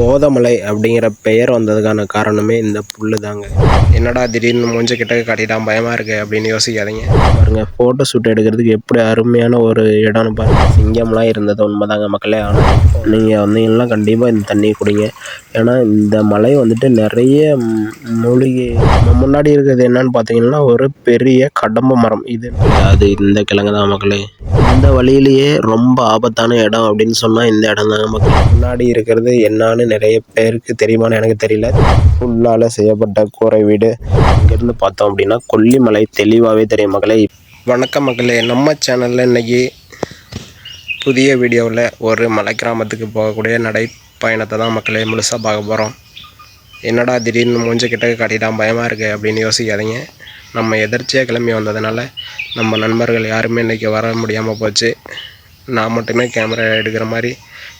போதமலை அப்படிங்கிற பெயர் வந்ததுக்கான காரணமே இந்த புல்லு தாங்க என்னடா திடீர்னு மூஞ்ச கிட்ட காட்டிட்டான் பயமாக இருக்கு அப்படின்னு யோசிக்காதீங்க. பாருங்க ஃபோட்டோ ஷூட் எடுக்கிறதுக்கு எப்படி அருமையான ஒரு இடம்னு பாருங்க. சிங்கம்லாம் இருந்தது உண்மைதாங்க மக்களே. ஆனால் நீங்கள் வந்தீங்கன்னா கண்டிப்பாக இந்த தண்ணி குடிங்க. ஏன்னா இந்த மலை வந்துட்டு நிறைய மூலிகை நம்ம முன்னாடி இருக்கிறது என்னன்னு பார்த்தீங்கன்னா ஒரு பெரிய கடம்ப மரம். இது அது இந்த கிழங்கு தான் மக்களே. இந்த வழியிலேயே ரொம்ப ஆபத்தான இடம் அப்படின்னு சொன்னால் இந்த இடம் தான் மக்கள். முன்னாடி இருக்கிறது என்னான்னு நிறைய பேருக்கு தெரியுமான்னு எனக்கு தெரியல. புல்லால் செய்யப்பட்ட கூரை வீடு. இங்கேருந்து பார்த்தோம் அப்படின்னா கொல்லிமலை தெளிவாகவே தெரியும் மகளே வணக்கம் மகளே நம்ம சேனலில் இன்னைக்கு புதிய வீடியோவில் ஒரு மலை கிராமத்துக்கு போகக்கூடிய நடைப்பயணத்தை தான் மக்களே முழுசாக பார்க்க போகிறோம் என்னடா திடீர்னு மூஞ்ச கிட்ட காட்டிட்டான் பயமாக இருக்குது அப்படின்னு யோசிக்காதீங்க. நம்ம எதர்ச்சியாக கிளம்பி வந்ததுனால நம்ம நண்பர்கள் யாருமே இன்றைக்கி வர முடியாமல் போச்சு. நான் மட்டுமே கேமரா எடுக்கிற மாதிரி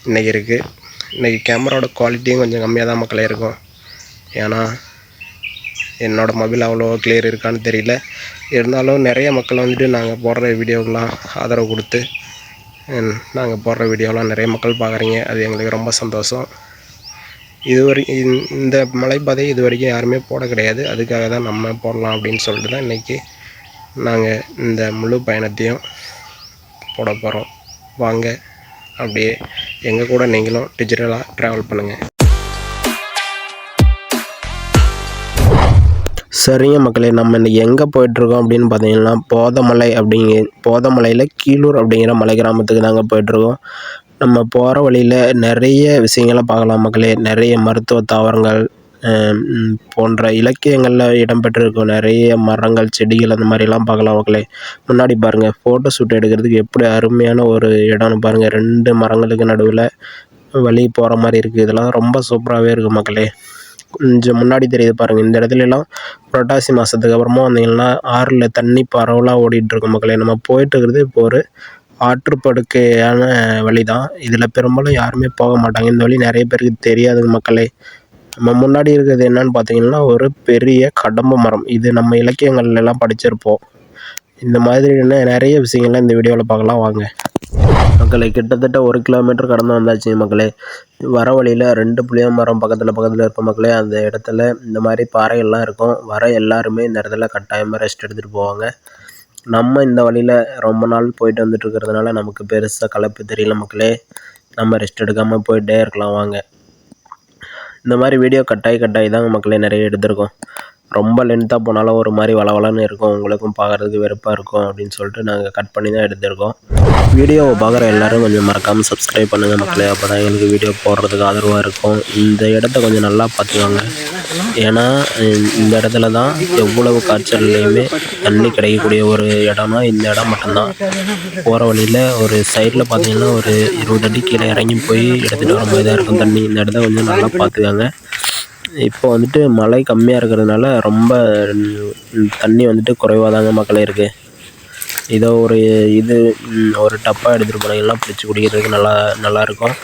இன்றைக்கி இருக்குது இன்றைக்கி கேமராவோட குவாலிட்டியும் கொஞ்சம் கம்மியாக தான் மக்களே இருக்கும். ஏன்னா என்னோடய மொபைல் அவ்வளோ கிளியர் இருக்கான்னு தெரியல. இருந்தாலும் நிறைய மக்கள் வந்துட்டு நாங்கள் போடுற வீடியோக்கெலாம் ஆதரவு கொடுத்து நாங்கள் போடுற வீடியோலாம் நிறைய மக்கள் பார்க்குறீங்க அது எங்களுக்கு ரொம்ப சந்தோஷம். இதுவரை இந்த- இந்த மலைப்பாதை இது வரைக்கும் யாருமே போட கிடையாது. அதுக்காக தான் நம்ம போடலாம் அப்படின்னு சொல்லிட்டு தான் இன்றைக்கி நாங்கள் இந்த முழு பயணத்தையும் போட போகிறோம் வாங்க அப்படியே எங்கள் கூட நீங்களும் டிஜிட்டலாக ட்ராவல் பண்ணுங்கள் சரிங்க மக்களே நம்ம இன்றைக்கி எங்கே போயிட்டுருக்கோம் அப்படின்னு பார்த்தீங்கன்னா போதமலை அப்படிங்க போதமலையில் கீழூர் அப்படிங்கிற மலை கிராமத்துக்கு தாங்க போயிட்டுருக்கோம். நம்ம போகிற வழியில் நிறைய விஷயங்களை பார்க்கலாம் மக்களே. நிறைய மருத்துவ தாவரங்கள் போன்ற இலக்கியங்களில் இடம்பெற்றிருக்கும் நிறைய மரங்கள் செடிகள் அந்த மாதிரிலாம் பார்க்கலாம் மக்களே. முன்னாடி பாருங்கள் ஃபோட்டோ ஷூட் எடுக்கிறதுக்கு எப்படி அருமையான ஒரு இடம்னு பாருங்கள் ரெண்டு மரங்களுக்கு நடுவில் வழி போகிற மாதிரி இருக்குது இதெல்லாம் ரொம்ப சூப்பராகவே இருக்குது மக்களே. கொஞ்சம் முன்னாடி தெரியுது பாருங்கள் இந்த இடத்துலலாம் புரட்டாசி மாதத்துக்கு அப்புறமா வந்தீங்கன்னா ஆறில் தண்ணி பரவலாக ஓடிட்டுருக்கும் மக்களே. நம்ம போயிட்டு இருக்கிறது இப்போ ஒரு ஆற்றுப்படுக்கையான வழி தான் இதில் பெரும்பாலும் யாருமே போக மாட்டாங்க. இந்த வழி நிறைய பேருக்கு தெரியாதுங்க மக்களே. நம்ம முன்னாடி இருக்கிறது என்னன்னு பார்த்தீங்கன்னா ஒரு பெரிய கடம்ப மரம். இது நம்ம இலக்கியங்கள்லாம் படிச்சிருப்போம். இந்த மாதிரியான நிறைய விஷயங்கள்லாம் இந்த வீடியோவில் பார்க்கலாம். வாங்க. மக்களே கிட்டத்தட்ட ஒரு கிலோமீட்டர் கடந்து வந்தாச்சு மக்களே. வர வழியில் ரெண்டு புளிய மரம் பக்கத்தில் பக்கத்தில் இருக்க மக்களே அந்த இடத்துல இந்த மாதிரி பாறைகள்லாம் இருக்கும். வர எல்லாருமே இந்த இடத்துல கட்டாயமாக ரெஸ்ட் எடுத்துகிட்டு போவாங்க. நம்ம இந்த வழியில் ரொம்ப நாள் போயிட்டு வந்துட்டு இருக்கிறதுனால நமக்கு பெருசாக களைப்பு தெரியல மக்களே. நம்ம ரெஸ்ட் எடுக்காமல் போயிட்டே இருக்கலாம். வாங்க. இந்த மாதிரி வீடியோ கட்டாயி கட்டாயி தாங்க மக்களே நிறைய எடுத்திருக்கோம். ரொம்ப லென்த்தாக போனாலும் ஒரு மாதிரி வளவலன்னு இருக்கும். உங்களுக்கும் பார்க்குறதுக்கு வெறுப்பாக இருக்கும் அப்படின்னு சொல்லிட்டு நாங்கள் கட் பண்ணி தான் எடுத்திருக்கோம். வீடியோவை பார்க்குற எல்லாரும் கொஞ்சம் மறக்காமல் சப்ஸ்கிரைப் பண்ணுங்கள் மக்களே. அப்போ தான் எங்களுக்கு வீடியோ போடுறதுக்கு ஆதரவாக இருக்கும். இந்த இடத்த கொஞ்சம் நல்லா பார்த்துக்கோங்க. ஏன்னா இந்த- இடத்துல தான் எவ்வளவு காய்ச்சல்லையுமே தண்ணி கிடைக்கக்கூடிய ஒரு இடம்னா இந்த இடம் மட்டும்தான். போகிற வழியில் ஒரு சைடில் பார்த்தீங்கன்னா ஒரு இருபது அடி கீழே இறங்கி போய் எடுத்துகிட்டு வர மாதிரி தான் இருக்கும் தண்ணி. இந்த இடத்த கொஞ்சம் நல்லா பார்த்துக்காங்க. இப்போ வந்துட்டு மழை கம்மியாக இருக்கிறதுனால ரொம்ப தண்ணி வந்துட்டு குறைவாக தாங்க மக்களே இருக்குது இதோ ஒரு இது ஒரு டப்பா எடுத்துகிட்டு போனீங்கன்னா பிடிச்சி குடிக்கிறதுக்கு நல்லா நல்லாயிருக்கும்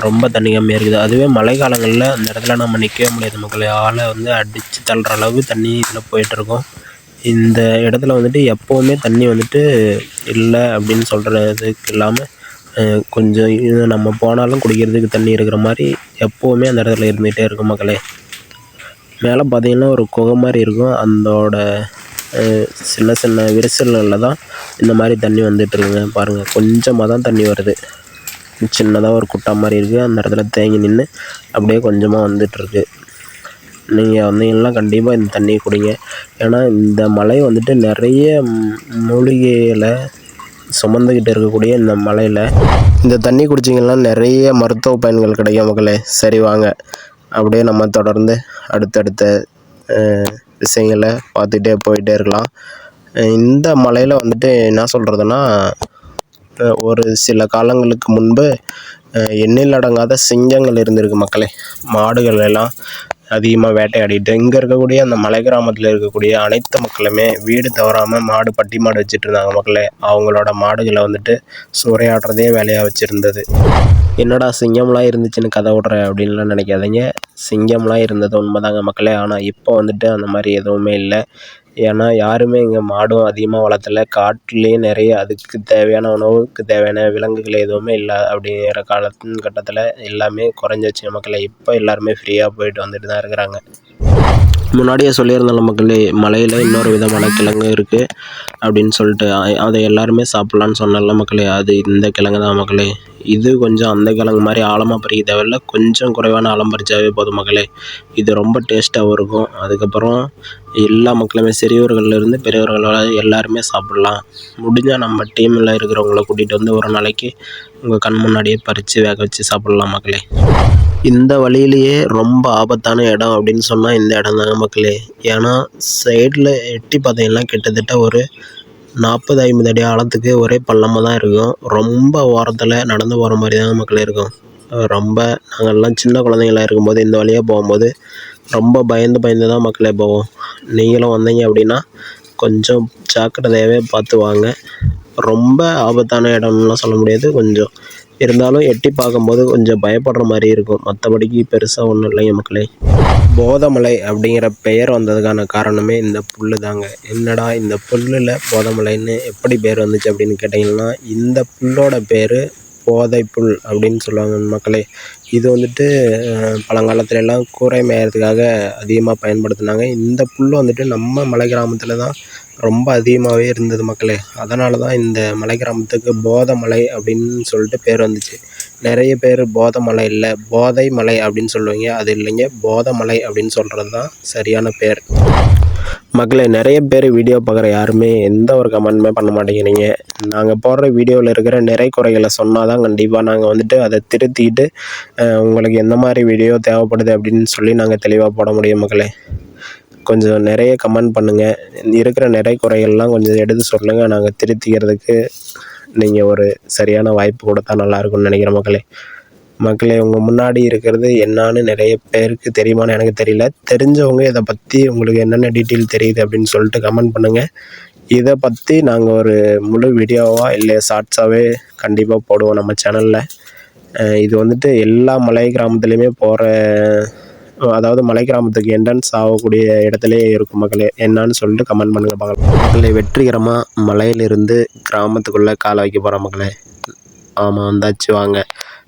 ரொம்ப தண்ணி கம்மியாக இருக்குது. அதுவே மழை காலங்களில் அந்த இடத்துல நம்ம நிற்கவே முடியாது மக்களே. ஆளை வந்து அடித்து தள்ளுற அளவு தண்ணி இதில் போயிட்டுருக்கோம் இந்த இடத்துல வந்துட்டு எப்போவுமே தண்ணி வந்துட்டு இல்லை அப்படின்னு சொல்கிறதுக்கு இல்லாமல் கொஞ்சம் இது நம்ம போனாலும் குடிக்கிறதுக்கு தண்ணி இருக்கிற மாதிரி எப்போவுமே அந்த இடத்துல இருந்துகிட்டே இருக்கும் மக்களே. மேலே பார்த்தீங்கன்னா ஒரு குகை மாதிரி இருக்கும். அதோட சின்ன சின்ன விரிசல்களில் தான் இந்த மாதிரி தண்ணி வந்துட்டுருக்குங்க பாருங்கள் கொஞ்சமாக தான் தண்ணி வருது. சின்னதாக ஒரு குட்டா மாதிரி இருக்குது அந்த இடத்துல தேங்கி நின்று அப்படியே கொஞ்சமாக வந்துட்டுருக்கு நீங்கள் வந்தீங்கன்னா கண்டிப்பாக இந்த தண்ணியை குடிங்க. ஏன்னா இந்த மலை வந்துட்டு நிறைய மூலிகையில் சுமந்துக்கிட்டு இருக்கக்கூடிய இந்த மலையில் இந்த தண்ணி குடிச்சிங்கன்னா நிறைய மருத்துவ பயன்கள் கிடைக்கும் மக்களே. சரி வாங்க. அப்படியே நம்ம தொடர்ந்து அடுத்தடுத்த விஷயங்களை பார்த்துட்டே போயிட்டே இருக்கலாம். இந்த மலையில் வந்துட்டு என்ன சொல்கிறதுனா ஒரு சில காலங்களுக்கு முன்பு எண்ணில் அடங்காத சிங்கங்கள் இருந்திருக்கு மக்களே. மாடுகள் எல்லாம் அதிகமாக வேட்டையாடிட்டு இங்கே இருக்கக்கூடிய அந்த மலை கிராமத்தில் இருக்கக்கூடிய அனைத்து மக்களுமே வீடு தவறாமல் மாடு பட்டி மாடு வச்சுட்டு இருந்தாங்க மக்களே. அவங்களோட மாடுகளை வந்துட்டு சூறையாடுறதே வேலையாக வச்சுருந்தது. என்னடா சிங்கம்லாம் இருந்துச்சுன்னு கதை விட்ற அப்படின்லாம் நினைக்காதீங்க. சிங்கம்லாம் இருந்தது உண்மைதாங்க மக்களே. ஆனால் இப்போ வந்துட்டு அந்த மாதிரி எதுவுமே இல்லை. ஏன்னா யாருமே இங்கே மாடும் அதிகமாக வளர்த்தல. காட்டுலேயும் நிறைய அதுக்கு தேவையான உணவுக்கு தேவையான விலங்குகள் எதுவுமே இல்லை அப்படிங்கிற காலத்தின் கட்டத்தில் எல்லாமே குறைஞ்சிருச்சு மக்களே இப்போ எல்லாருமே ஃப்ரீயாக போயிட்டு வந்துட்டு தான் இருக்கிறாங்க. முன்னாடியே சொல்லியிருந்தால மக்களே மலையில் இன்னொரு விதமான கிழங்கு இருக்குது அப்படின்னு சொல்லிட்டு. அதை எல்லாருமே சாப்பிட்லான்னு சொன்னால மக்களே. அது இந்த கிழங்கு தான் மக்களே. இது கொஞ்சம் அந்த கிழங்கு மாதிரி ஆழமாக பறிக்க தேவையில்ல. கொஞ்சம் குறைவான ஆழம் பறித்தாவே போதும் மக்களே இது ரொம்ப டேஸ்ட்டாகவும் இருக்கும். அதுக்கப்புறம் எல்லா மக்களுமே சிறியவர்கள்லேருந்து பெரியவர்கள் வரை எல்லாருமே சாப்பிட்லாம். முடிஞ்சால் நம்ம டீமில் இருக்கிறவங்கள கூட்டிகிட்டு வந்து ஒரு நாளைக்கு உங்கள் கண் முன்னாடியே பறித்து வேக வச்சு சாப்பிட்லாம் மக்களே இந்த வழியிலேயே ரொம்ப ஆபத்தான இடம் அப்படின்னு சொன்னால் இந்த இடம் தாங்க மக்களே ஏன்னா சைடில் எட்டி பார்த்தீங்கன்னா கிட்டத்தட்ட ஒரு நாற்பது ஐம்பது அடி ஆழத்துக்கு ஒரே பள்ளமாக தான் இருக்கும். ரொம்ப ஓரத்தில் நடந்து போகிற மாதிரி தான் மக்களே இருக்கும். ரொம்ப நாங்கள்லாம் சின்ன குழந்தைங்களா இருக்கும்போது இந்த வழியாக போகும்போது ரொம்ப பயந்து பயந்து தான் மக்களே போவோம். நீங்களும் வந்தீங்க அப்படின்னா கொஞ்சம் ஜாக்கிரதையாகவே பார்த்து வாங்க. ரொம்ப ஆபத்தான இடம்லாம் சொல்ல முடியாது கொஞ்சம். இருந்தாலும் எட்டி பார்க்கும்போது கொஞ்சம் பயப்படுற மாதிரி இருக்கும். மற்றபடிக்கு பெருசாக ஒன்றும் இல்லைங்க மக்களே. போதமலை அப்படிங்கிற பெயர் வந்ததுக்கான காரணமே இந்த புல் தாங்க என்னடா இந்த புல்லில் போதமலைன்னு எப்படி பேர் வந்துச்சு அப்படின்னு கேட்டிங்கன்னா இந்த புல்லோட பேர் போதை புல் அப்படின்னு சொல்லுவாங்க மக்களே. இது வந்துட்டு பழங்காலத்துல எல்லாம் கூரை மேயறதுக்காக அதிகமாக பயன்படுத்தினாங்க. இந்த புல் வந்துட்டு நம்ம மலை கிராமத்தில் தான் ரொம்ப அதிகமாகவே இருந்தது மக்களே. அதனால தான் இந்த மலை கிராமத்துக்கு போதமலை அப்படின்னு சொல்லிட்டு பேர் வந்துச்சு. நிறைய பேர் போதமலை இல்லை போதை மலை அப்படின்னு சொல்லுவீங்க. அது இல்லைங்க போதமலை அப்படின்னு சொல்கிறது தான் சரியான பேர். மக்களே நிறைய பேர் வீடியோ பார்க்குற யாருமே எந்த ஒரு கமெண்ட்டுமே பண்ண மாட்டேங்கிறீங்க. நாங்கள் போடுற வீடியோவில் இருக்கிற நிறை குறைகளை சொன்னால் தான் கண்டிப்பாக நாங்கள் வந்துட்டு அதை திருத்திக்கிட்டு உங்களுக்கு எந்த மாதிரி வீடியோ தேவைப்படுது அப்படின்னு சொல்லி நாங்கள் தெளிவாக போட முடியும் மக்களே. கொஞ்சம் நிறைய கமெண்ட் பண்ணுங்கள் இருக்கிற நிறை குறைகள்லாம் கொஞ்சம் எடுத்து சொல்லுங்கள் நாங்கள் திருத்திக்கிறதுக்கு நீங்கள் ஒரு சரியான வாய்ப்பு கொடுத்தா நல்லா இருக்கும்னு நினைக்கிறேன் மக்களே. மக்களே உங்கள் முன்னாடி இருக்கிறது என்னான்னு நிறைய பேருக்கு தெரியுமான்னு எனக்கு தெரியல. தெரிஞ்சவங்க இதை பற்றி உங்களுக்கு என்னென்ன டீட்டெயில் தெரியுது அப்படின்னு சொல்லிட்டு கமெண்ட் பண்ணுங்கள் இதை பற்றி நாங்கள் ஒரு முழு வீடியோவாக இல்லை ஷார்ட்ஸாகவே கண்டிப்பாக போடுவோம் நம்ம சேனலில் இது வந்துட்டு எல்லா மலை கிராமத்துலேயுமே போகிற அதாவது மலை கிராமத்துக்கு என்ட்ரன்ஸ் ஆகக்கூடிய இடத்துலயே இருக்கும் மக்களே என்னன்னு சொல்லிட்டு கமெண்ட் பண்ணுங்க பார்க்கலாம் மக்களே வெற்றிகரமாக மலையிலிருந்து கிராமத்துக்குள்ளே காலை வைக்க போகிற மக்களே. ஆமாம் வந்தாச்சு வாங்க.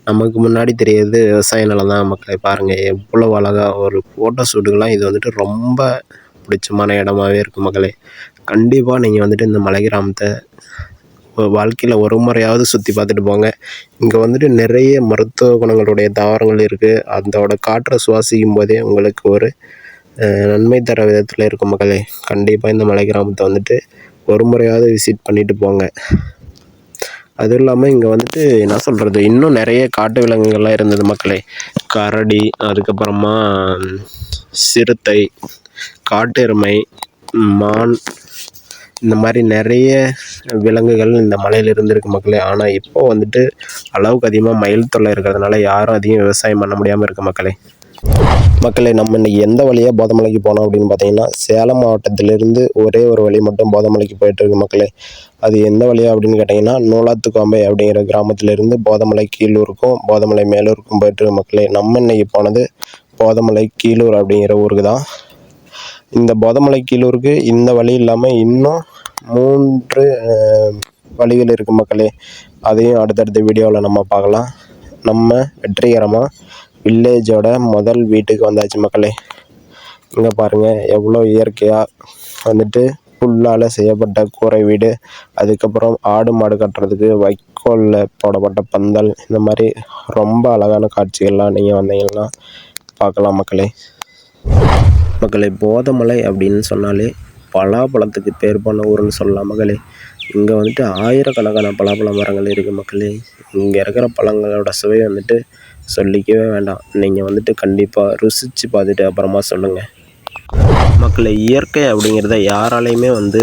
நமக்கு முன்னாடி தெரியுது விவசாய நிலம் தான் மக்களை பாருங்கள் எவ்வளோ அழகாக ஒரு ஃபோட்டோ ஷூட்டுக்கெலாம் இது வந்துட்டு ரொம்ப பிடிச்சமான இடமாவே இருக்குது மக்களே. கண்டிப்பாக நீங்கள் வந்துட்டு இந்த மலை கிராமத்தை வாழ்க்கையில் ஒரு முறையாவது சுற்றி பார்த்துட்டு போங்க. இங்கே வந்துட்டு நிறைய மருத்துவ குணங்களுடைய தாவரங்கள் இருக்குது அதோட காற்றை சுவாசிக்கும் போதே உங்களுக்கு ஒரு நன்மை தர விதத்தில் இருக்கும் மக்களே. கண்டிப்பாக இந்த மலை கிராமத்தை வந்துட்டு ஒரு முறையாவது விசிட் பண்ணிட்டு போங்க. அதுவும் இல்லாமல் இங்கே வந்துட்டு என்ன சொல்கிறது இன்னும் நிறைய காட்டு விலங்குகள்லாம் இருந்தது மக்களே. கரடி அதுக்கப்புறமா சிறுத்தை காட்டெருமை மான் இந்த மாதிரி நிறைய விலங்குகள் இந்த மலையில் இருந்திருக்கு மக்களே. ஆனால் இப்போ வந்துட்டு அளவுக்கு அதிகமாக மயில் தொல்லை இருக்கிறதுனால யாரும் அதிகம் விவசாயம் பண்ண முடியாமல் இருக்கு மக்களே. மக்களே நம்ம இன்னைக்கு எந்த வழியாக போதமலைக்கு போனோம் அப்படின்னு பார்த்தீங்கன்னா சேலம் மாவட்டத்திலிருந்து ஒரே ஒரு வழி மட்டும் போதமலைக்கு போயிட்டுருக்கு மக்களே. அது எந்த வழியாக அப்படின்னு கேட்டிங்கன்னா நூலாத்துக்கோம்பை அப்படிங்கிற கிராமத்திலிருந்து போதமலை கீழூருக்கும் போதமலை மேலூருக்கும் போயிட்டுருக்கு மக்களே. நம்ம இன்னைக்கு போனது போதமலை கீழூர் அப்படிங்கிற ஊருக்கு தான். இந்த போதமலை கீழூருக்கு இந்த வழி இல்லாமல் இன்னும் மூன்று வழிகள் இருக்குது மக்களே. அதையும் அடுத்தடுத்த வீடியோவில் நம்ம பார்க்கலாம். நம்ம வெற்றிகரமாக வில்லேஜோட முதல் வீட்டுக்கு வந்தாச்சு மக்களே. இங்கே பாருங்கள் எவ்வளோ இயற்கையாக வந்துட்டு புல்லால் செய்யப்பட்ட கூரை வீடு அதுக்கப்புறம் ஆடு மாடு கட்டுறதுக்கு வைக்கோலில் போடப்பட்ட பந்தல் இந்த மாதிரி ரொம்ப அழகான காட்சிகள்லாம் நீங்கள் வந்தீங்கன்னா பார்க்கலாம் மக்களே. மக்களே போதமலை அப்படின்னு சொன்னாலே பலாப்பழத்துக்கு பேர் போன ஊருன்னு சொல்லலாம் மக்களே. இங்கே வந்துட்டு ஆயிரக்கணக்கான பலாப்பழ மரங்கள் இருக்குது மக்களே. இங்கே இருக்கிற பழங்களோட சுவை வந்துட்டு சொல்லிக்கவே வேண்டாம். நீங்கள் வந்துட்டு கண்டிப்பாக ருசித்து பார்த்துட்டு அப்புறமா சொல்லுங்கள் மக்களை இயற்கை அப்படிங்கிறத யாராலையுமே வந்து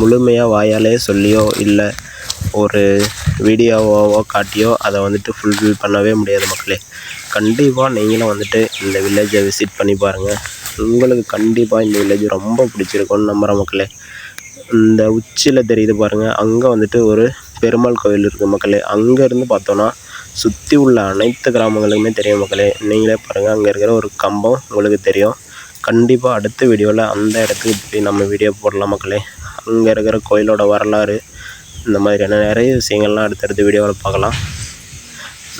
முழுமையாக வாயாலே சொல்லியோ இல்லை ஒரு வீடியோவாவோ காட்டியோ அதை வந்துட்டு ஃபுல்ஃபில் பண்ணவே முடியாது மக்களே. கண்டிப்பாக நீங்களும் வந்துட்டு இந்த வில்லேஜை விசிட் பண்ணி பாருங்கள் உங்களுக்கு கண்டிப்பாக இந்த வில்லேஜ் ரொம்ப பிடிச்சிருக்கும்னு நம்புகிற மக்களே. இந்த உச்சியில் தெரியுது பாருங்கள் அங்கே வந்துட்டு ஒரு பெருமாள் கோவில் இருக்குது மக்களே. அங்கேருந்து பார்த்தோன்னா சுற்றி உள்ள அனைத்து கிராமங்களுக்குமே தெரியும் மக்களே. நீங்களே பாருங்கள் அங்கே இருக்கிற ஒரு கம்பம் உங்களுக்கு தெரியும். கண்டிப்பாக அடுத்த வீடியோவில் அந்த இடத்துக்கு போய் நம்ம வீடியோ போடலாம் மக்களே. அங்கே இருக்கிற கோயிலோட வரலாறு இந்த மாதிரியான நிறைய விஷயங்கள்லாம் அடுத்தடுத்த வீடியோவில் பார்க்கலாம்.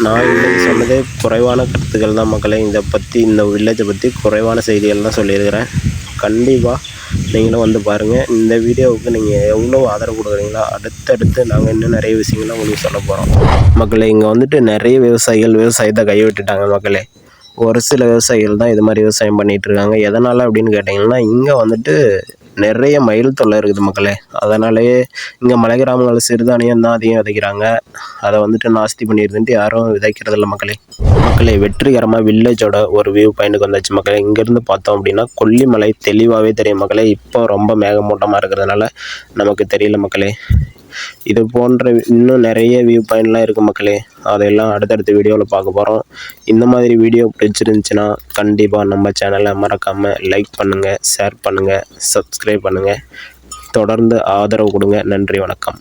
நான் இன்னைக்கு சொன்னதே குறைவான கருத்துக்கள் தான் மக்களே. இதை பற்றி இந்த வில்லேஜை பற்றி குறைவான செய்திகள் தான் சொல்லியிருக்கிறேன். கண்டிப்பாக நீங்களும் வந்து பாருங்கள் இந்த வீடியோவுக்கு நீங்கள் எவ்வளோ ஆதரவு கொடுக்குறீங்களோ அடுத்தடுத்து நாங்கள் இன்னும் நிறைய விஷயங்கள்லாம் உங்களுக்கு சொல்ல போகிறோம் மக்களே இங்கே வந்துட்டு நிறைய விவசாயிகள் விவசாயத்தை கைவிட்டுட்டாங்க மக்களே. ஒரு சில விவசாயிகள் தான் இது மாதிரி விவசாயம் பண்ணிகிட்டு இருக்காங்க. எதனால் அப்படின்னு கேட்டிங்கன்னா இங்கே வந்துட்டு நிறைய மயில் தொல்லை இருக்குது மக்களே. அதனாலேயே இங்கே மலை கிராமங்களில் சிறுதானியம் தான் அதிகம் விதைக்கிறாங்க. அதை வந்துட்டு நாஸ்தி பண்ணிடுதுன்ட்டு யாரும் விதைக்கிறதில்ல மக்களே. மக்களே வெற்றிகரமாக வில்லேஜோட ஒரு வியூ பாயிண்ட்டுக்கு வந்தாச்சு மக்களே. இங்கேருந்து பார்த்தோம் அப்படின்னா கொல்லிமலை தெளிவாகவே தெரியும் மக்களே. இப்போ ரொம்ப மேகமூட்டமாக இருக்கிறதுனால நமக்கு தெரியல மக்களே. இது போன்ற இன்னும் நிறைய வியூ பாயிண்ட்லாம் இருக்குது மக்களே. அதையெல்லாம் அடுத்தடுத்த வீடியோவில் பார்க்க போகிறோம் இந்த மாதிரி வீடியோ பிடிச்சிருந்துச்சின்னா கண்டிப்பாக நம்ம சேனலை மறக்காமல் லைக் பண்ணுங்கள் ஷேர் பண்ணுங்கள் சப்ஸ்கிரைப் பண்ணுங்கள் தொடர்ந்து ஆதரவு கொடுங்க. நன்றி வணக்கம்.